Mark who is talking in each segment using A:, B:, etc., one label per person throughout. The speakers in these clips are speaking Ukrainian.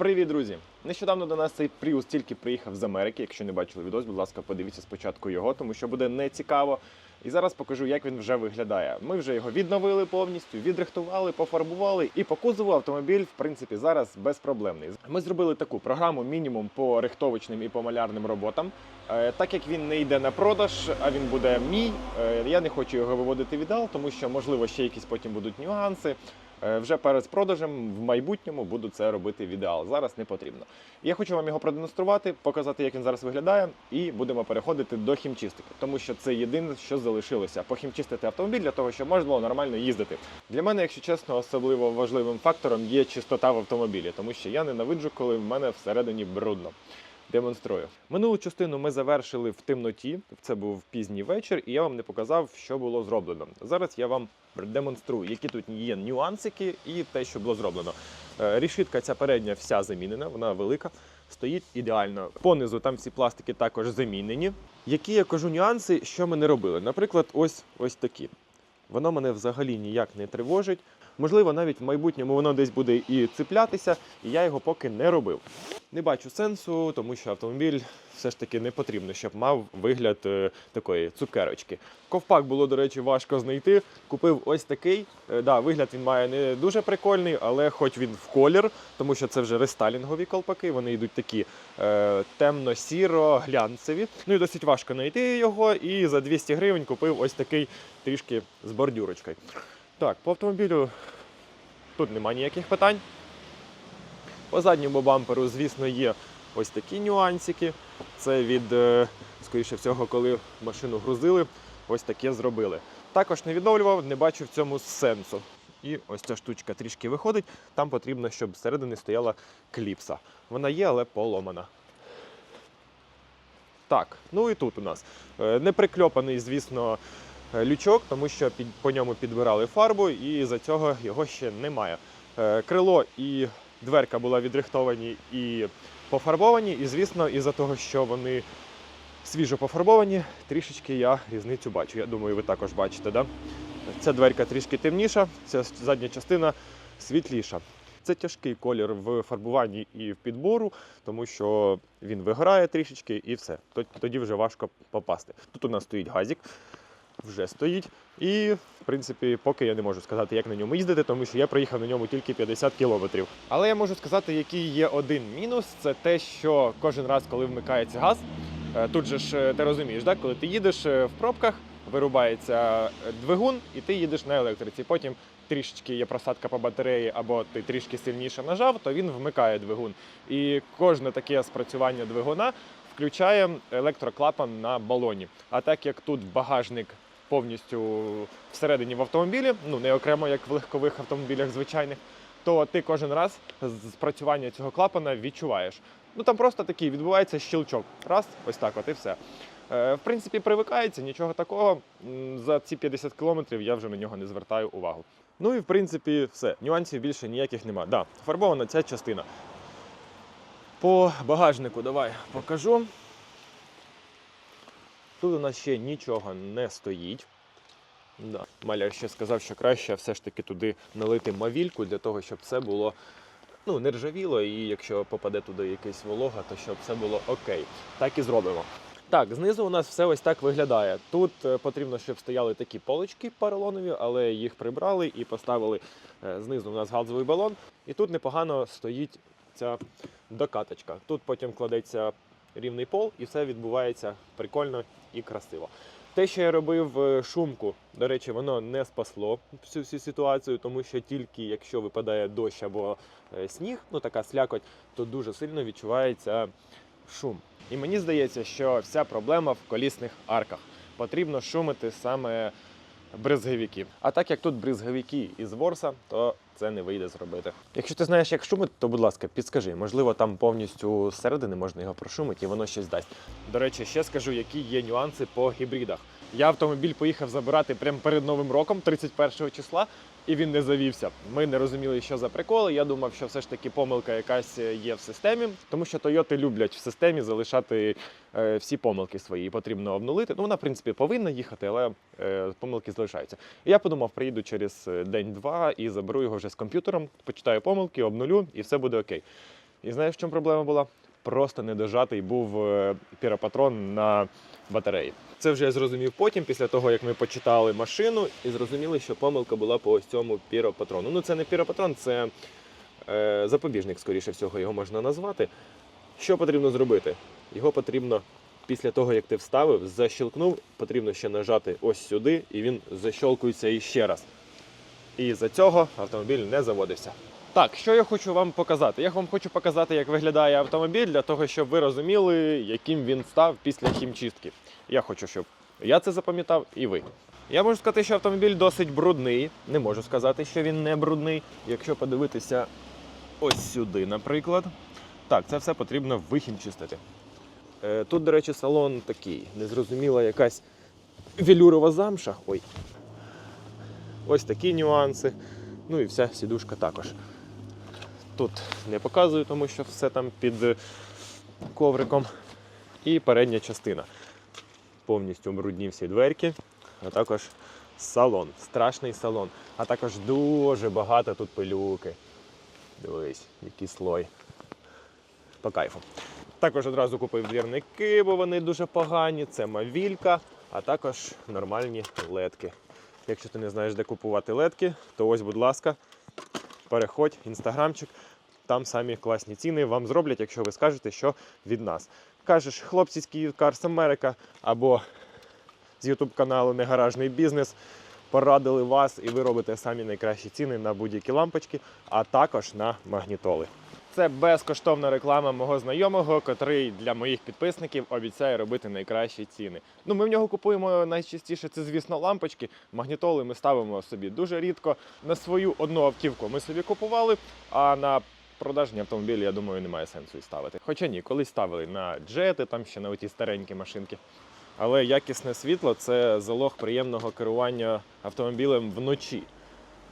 A: Привіт, друзі! Нещодавно до нас цей Prius тільки приїхав з Америки. Якщо не бачили відос, будь ласка, подивіться спочатку його, тому що буде не цікаво. І зараз покажу, як він вже виглядає. Ми вже його відновили повністю, відрихтували, пофарбували, і по кузову автомобіль, в принципі, зараз безпроблемний. Ми зробили таку програму мінімум по рихтовочним і по малярним роботам. Е, Так як він не йде на продаж, а він буде мій, е, я не хочу його виводити в ідеал, тому що можливо ще якісь потім будуть нюанси. Е, Вже перед продажем в майбутньому буду це робити в ідеал. Зараз не потрібно. Я хочу вам його продемонструвати, показати, як він зараз виглядає, і будемо переходити до хімчистики, тому що це єдине, що залишилося. Похімчистити автомобіль для того, щоб можна було нормально їздити. Для мене, якщо чесно, особливо важливим фактором є чистота в автомобілі, тому що я ненавиджу, коли в мене всередині брудно. Демонструю. Минулу частину ми завершили в темноті. Це був пізній вечір, і я вам не показав, що було зроблено. Зараз я вам демонструю, які тут є нюансики і те, що було зроблено. Е, Рішітка ця передня вся замінена, вона велика, стоїть ідеально. Понизу там всі пластики також замінені. Які я кажу нюанси, що ми не робили? Наприклад, ось ось такі. Воно мене взагалі ніяк не тривожить. Можливо, навіть в майбутньому воно десь буде і циплятися, і я його поки не робив. Не бачу сенсу, тому що автомобіль все ж таки не потрібно, щоб мав вигляд е, такої цукерочки. Ковпак було, до речі, важко знайти. Купив ось такий. Е, да, вигляд він має не дуже прикольний, але хоч він в колір, тому що це вже рестайлінгові колпаки. Вони йдуть такі е, темно-сіро, глянцеві. Ну і досить важко знайти його. І за 200 гривень купив ось такий трішки з бордюрочкою. Так, по автомобілю тут немає ніяких питань. По задньому бамперу, звісно, є ось такі нюансики. Це від, е, скоріше всього, коли машину грузили, ось таке зробили. Також не відновлював, не бачу в цьому сенсу. І ось ця штучка трішки виходить. Там потрібно, щоб всередині стояла кліпса. Вона є, але поломана. Так, ну і тут у нас е, не прикльопаний, звісно, лючок, тому що по ньому підбирали фарбу, і за цього його ще немає. Е, Крило і дверка була відрихтовані і пофарбовані, і звісно, із-за того, що вони свіжо пофарбовані, трішечки я різницю бачу. Я думаю, ви також бачите, да? Ця дверка трішки темніша, ця задня частина світліша. Це тяжкий колір в фарбуванні і в підбору, тому що він вигорає трішечки і все. Тоді вже важко попасти. Тут у нас стоїть газік, вже стоїть. І, в принципі, поки я не можу сказати, як на ньому їздити, тому що я проїхав на ньому тільки 50 кілометрів. Але я можу сказати, який є один мінус: це те, що кожен раз, коли вмикається газ, е, тут же ж е, ти розумієш, так? коли ти їдеш е, в пробках, вирубається двигун, і ти їдеш на електриці. Потім трішечки є просадка по батареї, або ти трішки сильніше нажав, то він вмикає двигун. І кожне таке спрацювання двигуна включає електроклапан на балоні. А так як тут багажник повністю всередині в автомобілі, ну не окремо як в легкових автомобілях звичайних, то ти кожен раз спрацювання цього клапана відчуваєш. Ну там просто такий відбувається щелчок. Раз, ось так, от і все. Е, В принципі, привикається, нічого такого. За ці 50 кілометрів я вже на нього не звертаю увагу. Ну і в принципі все. Нюансів більше ніяких нема. Да, фарбована ця частина. По багажнику давай покажу. Тут у нас ще нічого не стоїть. Да. Маляр ще сказав, що краще все ж таки туди налити мавільку для того, щоб це було ну, не ржавіло, і якщо попаде туди якась волога, то щоб все було окей. Так і зробимо. Так, знизу у нас все ось так виглядає. Тут е, потрібно, щоб стояли такі полочки поролонові, але їх прибрали і поставили е, знизу у нас газовий балон. І тут непогано стоїть ця докаточка. Тут потім кладеться рівний пол, і все відбувається прикольно і красиво. Те, що я робив е, шумку, до речі, воно не спасло всю всю ситуацію, тому що тільки якщо випадає дощ або е, сніг, ну така слякоть, то дуже сильно відчувається шум. І мені здається, що вся проблема в колісних арках. Потрібно шумити саме бризговики. А так як тут бризговики із ворса, то це не вийде зробити. Якщо ти знаєш, як шумити, то будь ласка, підскажи. Можливо, там повністю зсередини можна його прошумити і воно щось дасть. До речі, ще скажу, які є нюанси по гібридах. Я автомобіль поїхав забирати прямо перед новим роком, 31 числа, і він не завівся. Ми не розуміли, що за приколи. Я думав, що все ж таки помилка якась є в системі, тому що Тойоти люблять в системі залишати е, всі помилки свої. Потрібно обнулити. Ну, вона, в принципі, повинна їхати, але е, помилки залишаються. І я подумав, приїду через е, день-два і заберу його вже з комп'ютером, почитаю помилки, обнулю, і все буде окей. І знаєш, в чому проблема була? Просто недожатий був е, піропатрон на батареї. Це вже я зрозумів потім, після того як ми почитали машину і зрозуміли, що помилка була по ось цьому піропатрону. Ну, це не піропатрон, це е, запобіжник, скоріше всього, його можна назвати. Що потрібно зробити? Його потрібно після того, як ти вставив, защелкнув, потрібно ще нажати ось сюди, і він защелкується іще раз. І за цього автомобіль не заводився. Так, що я хочу вам показати? Я вам хочу показати, як виглядає автомобіль, для того, щоб ви розуміли, яким він став після хімчистки. Я хочу, щоб я це запам'ятав і ви. Я можу сказати, що автомобіль досить брудний. Не можу сказати, що він не брудний. Якщо подивитися ось сюди, наприклад. Так, це все потрібно вихімчистити. Е, Тут, до речі, салон такий, незрозуміла якась велюрова замша. Ой. Ось такі нюанси. Ну і вся сідушка також. Тут не показую, тому що все там під е, ковриком. І передня частина. Повністю брудні всі дверки, а також салон, страшний салон. А також дуже багато тут пилюки. Дивись, який слой. По кайфу. Також одразу купив двірники, бо вони дуже погані. Це мавілька, а також нормальні ледки. Якщо ти не знаєш, де купувати ледки, то ось, будь ласка, переходь, інстаграмчик. Там самі класні ціни вам зроблять, якщо ви скажете, що від нас. Кажеш, хлопці з Київ Cars America або з YouTube каналу Негаражний бізнес порадили вас, і ви робите самі найкращі ціни на будь-які лампочки, а також на магнітоли. Це безкоштовна реклама мого знайомого, котрий для моїх підписників обіцяє робити найкращі ціни. Ну, ми в нього купуємо найчастіше, це, звісно, лампочки. Магнітоли ми ставимо собі дуже рідко. На свою одну автівку ми собі купували, а на продажні автомобілі, я думаю, немає сенсу і ставити. Хоча ні, колись ставили на джети, там ще на оті старенькі машинки. Але якісне світло це залог приємного керування автомобілем вночі.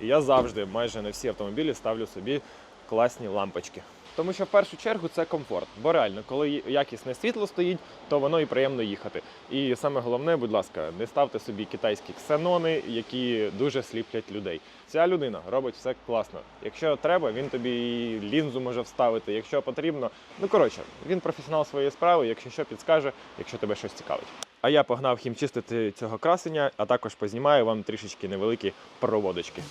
A: І я завжди, майже на всі автомобілі, ставлю собі класні лампочки. Тому що в першу чергу це комфорт. Бо реально, коли якісне світло стоїть, то воно і приємно їхати. І саме головне, будь ласка, не ставте собі китайські ксенони, які дуже сліплять людей. Ця людина робить все класно. Якщо треба, він тобі і лінзу може вставити. Якщо потрібно, ну коротше, він професіонал своєї справи. Якщо що підскаже, якщо тебе щось цікавить. А я погнав хімчистити цього красення, а також познімаю вам трішечки невеликі проводочки.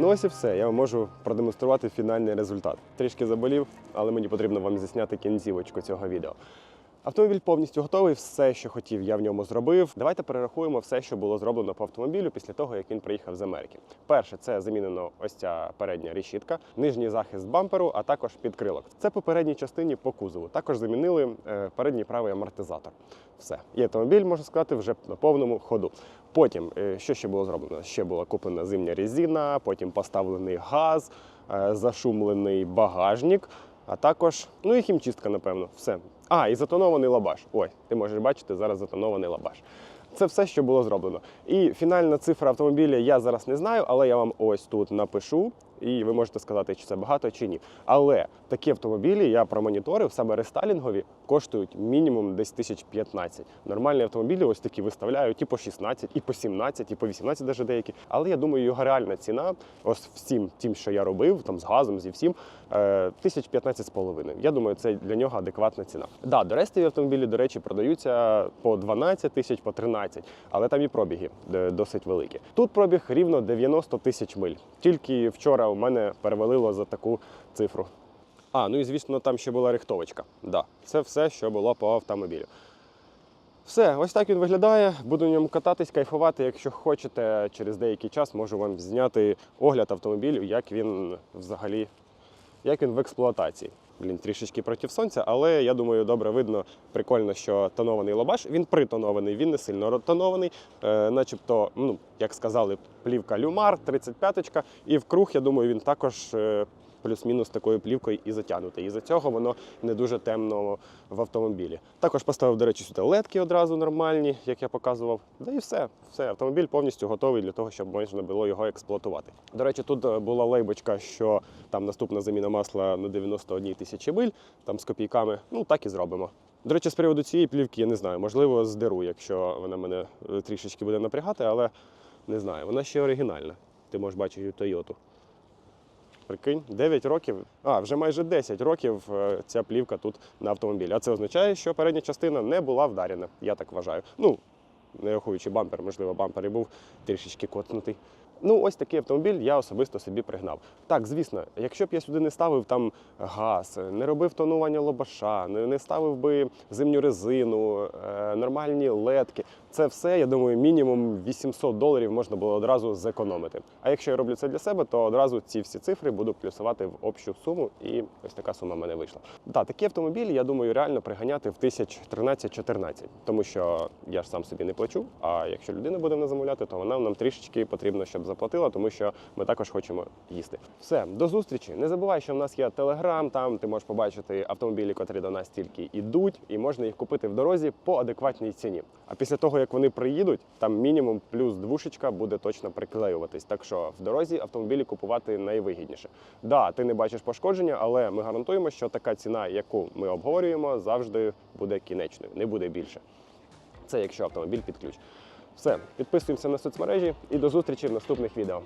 B: Ну ось і все. Я можу продемонструвати фінальний результат. Трішки заболів, але мені потрібно вам зісняти кінцівочку цього відео. Автомобіль повністю готовий, все, що хотів, я в ньому зробив. Давайте перерахуємо все, що було зроблено по автомобілю після того, як він приїхав з Америки. Перше, це замінено ось ця передня решітка, нижній захист бамперу, а також підкрилок. Це по передній частині по кузову. Також замінили е, передній правий амортизатор. Все. І автомобіль, можна сказати, вже на повному ходу. Потім, е, що ще було зроблено? Ще була куплена зимня резина, потім поставлений газ, е, зашумлений багажник, а також, ну і хімчистка, напевно, все. А, і затонований лабаш. Ой, ти можеш бачити зараз затонований лабаш. Це все, що було зроблено. І фінальна цифра автомобіля я зараз не знаю, але я вам ось тут напишу, і ви можете сказати, чи це багато чи ні. Але такі автомобілі я промоніторив, саме рестайлінгові, коштують мінімум десь тисяч 15. Нормальні автомобілі ось такі виставляють і по 16, і по 17, і по 18 навіть деякі. Але я думаю, його реальна ціна, ось всім тим, що я робив, там з газом, зі всім, е, тисяч 15 з половиною. Я думаю, це для нього адекватна ціна. Да, дорестові автомобілі, до речі, продаються по 12 тисяч, по 13, але там і пробіги е, досить великі. Тут пробіг рівно 90 тисяч миль. Тільки вчора у мене перевалило за таку цифру. А, ну і звісно, там ще була рихтовочка. Да, це все, що було по автомобілю. Все, ось так він виглядає. Буду на ньому кататись, кайфувати. Якщо хочете, через деякий час можу вам зняти огляд автомобілю, як він взагалі, як він в експлуатації. Блін, трішечки проти сонця, але я думаю, добре видно. Прикольно, що тонований лобаш. Він притонований, він не сильно тонований. Е, начебто, ну, як сказали, плівка Люмар, 35-ка. І в круг, я думаю, він також е, плюс-мінус такою плівкою і затягнутий. І за цього воно не дуже темно в автомобілі. Також поставив, до речі, сюди ледки одразу нормальні, як я показував. Да і все. Все, автомобіль повністю готовий для того, щоб можна було його експлуатувати. До речі, тут е, була лейбочка, що там наступна заміна масла на 91 тисячі миль, там з копійками. Ну так і зробимо. До речі, з приводу цієї плівки я не знаю, можливо, здеру, якщо вона мене е, трішечки буде напрягати, але не знаю. Вона ще оригінальна. Ти можеш бачити Тойоту. Прикинь, 9 років, а вже майже 10 років е, ця плівка тут на автомобілі. А це означає, що передня частина не була вдарена, я так вважаю. Ну, не рахуючи бампер, можливо, бампер і був трішечки коцнутий. Ну, ось такий автомобіль я особисто собі пригнав. Так, звісно, якщо б я сюди не ставив там газ, не робив тонування лобаша, не, ставив би зимню резину, е, нормальні ледки, це все, я думаю, мінімум 800 доларів можна було одразу зекономити. А якщо я роблю це для себе, то одразу ці всі цифри буду плюсувати в общу суму, і ось така сума в мене вийшла. Так, такі автомобілі, я думаю, реально приганяти в тисяч 13-14, тому що я ж сам собі не плачу. А якщо людина буде мене замовляти, то вона нам трішечки потрібно, щоб заплатила, тому що ми також хочемо їсти. Все, до зустрічі. Не забувай, що в нас є телеграм. Там ти можеш побачити автомобілі, котрі до нас тільки йдуть, і можна їх купити в дорозі по адекватній ціні. А після як вони приїдуть, там мінімум плюс двушечка буде точно приклеюватись. Так що в дорозі автомобілі купувати найвигідніше. Да, ти не бачиш пошкодження, але ми гарантуємо, що така ціна, яку ми обговорюємо, завжди буде кінечною, не буде більше. Це якщо автомобіль під ключ. Все, підписуємося на соцмережі і до зустрічі в наступних відео.